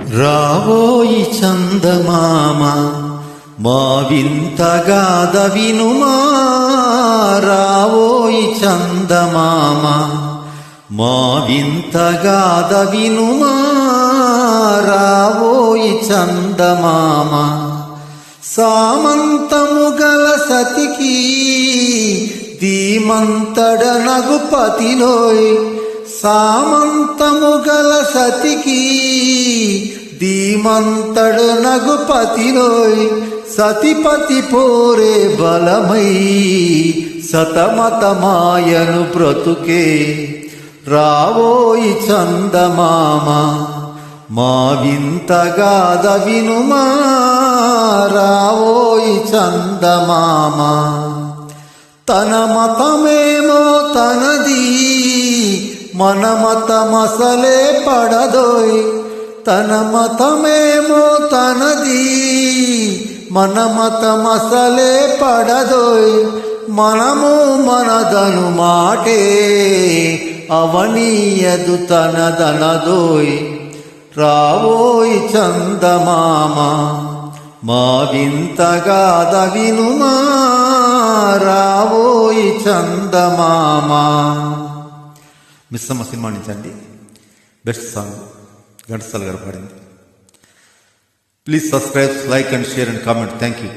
రావోయి చందమామ మా వింతగాద వినుమా. రావోయి చందమామ మా వింతగాద వినుమా. రావోయి చందమామ సామంతము గల సతికి ధీమంతడ నగుపతిలోయ్. సామంతము గల సతికి ధీమంతడు నగుపతిలోయ్ సతిపతి పోరే బలమై సతమతమాయను బ్రతుకే. రావోయి చందమామ మా వింతగాద వినుమా. రావోయి చందమామ తన మతమేమో తనది మన మతమసలే పడదోయ్ తన మతమేమో తనది. మన మతమసలే పడదోయ్ మనము మనదను మాటే అవనీయదు తనదనదోయ్. రావోయ్ చందమామ మా వింతగాదవినుమా రావోయ్ చందమామా. మిస్సమ్మ సినిమా నుంచి అండి. బెస్ట్ సాంగ్ ఘంటసాల గారు పాడింది. Please subscribe like and share and comment thank you